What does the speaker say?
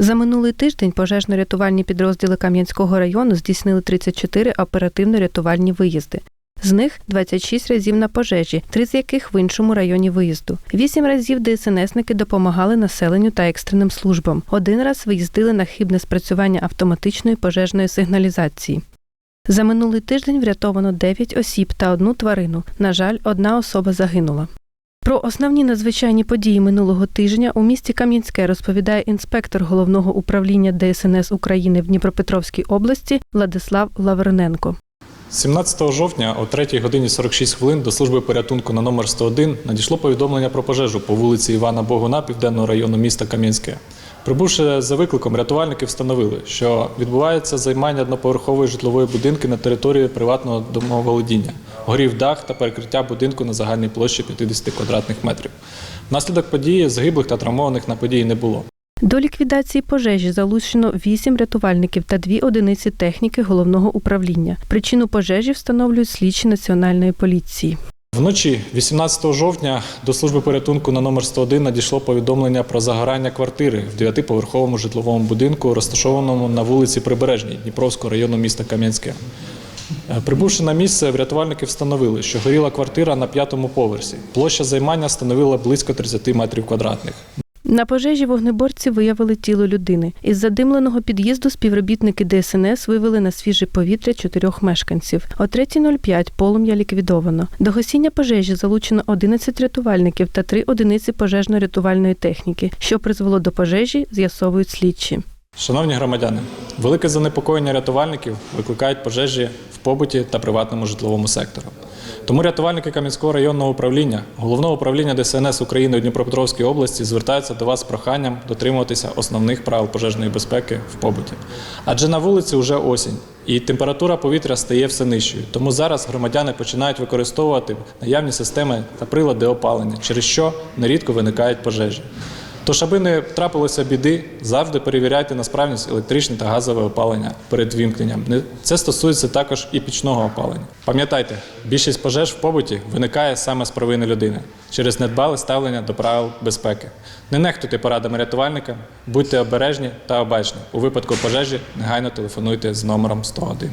За минулий тиждень пожежно-рятувальні підрозділи Кам'янського району здійснили 34 оперативно-рятувальні виїзди. З них 26 разів на пожежі, три з яких в іншому районі виїзду. Вісім разів ДСНСники допомагали населенню та екстреним службам. Один раз виїздили на хибне спрацювання автоматичної пожежної сигналізації. За минулий тиждень врятовано 9 осіб та одну тварину. На жаль, одна особа загинула. Про основні надзвичайні події минулого тижня у місті Кам'янське розповідає інспектор головного управління ДСНС України в Дніпропетровській області Владислав Лаврененко. 17 жовтня о 3 годині 46 хвилин до служби порятунку на номер 101 надійшло повідомлення про пожежу по вулиці Івана Богуна Південного району міста Кам'янське. Прибувши за викликом, рятувальники встановили, що відбувається займання одноповерхової житлової будинки на території приватного домоволодіння. Горів дах та перекриття будинку на загальній площі 50 квадратних метрів. Внаслідок події загиблих та травмованих на події не було. До ліквідації пожежі залучено 8 рятувальників та 2 одиниці техніки головного управління. Причину пожежі встановлюють слідчі національної поліції. Вночі 18 жовтня до служби порятунку на номер 101 надійшло повідомлення про загорання квартири в дев'ятиповерховому житловому будинку, розташованому на вулиці Прибережній Дніпровського району міста Кам'янське. Е, Прибувши на місце, рятувальники встановили, що горіла квартира на п'ятому поверсі. Площа займання становила близько 30 метрів квадратних. На пожежі вогнеборці виявили тіло людини. Із задимленого під'їзду співробітники ДСНС вивели на свіже повітря чотирьох мешканців. О 3.05 полум'я ліквідовано. До гасіння пожежі залучено 11 рятувальників та 3 одиниці пожежно-рятувальної техніки. Що призвело до пожежі, з'ясовують слідчі. Шановні громадяни, велике занепокоєння рятувальників викликають пожежі в побуті та приватному житловому сектору. Тому рятувальники Кам'янського районного управління, головного управління ДСНС України у Дніпропетровській області звертаються до вас з проханням дотримуватися основних правил пожежної безпеки в побуті. Адже на вулиці вже осінь, і температура повітря стає все нижчою. Тому зараз громадяни починають використовувати наявні системи та прилади опалення, через що нерідко виникають пожежі. Тож, аби не трапилося біди, завжди перевіряйте на справність електричне та газове опалення перед вімкненням. Це стосується також і пічного опалення. Пам'ятайте, більшість пожеж в побуті виникає саме з провини людини через недбале ставлення до правил безпеки. Не нехтуйте порадами рятувальника, будьте обережні та обачні. У випадку пожежі негайно телефонуйте з номером 101.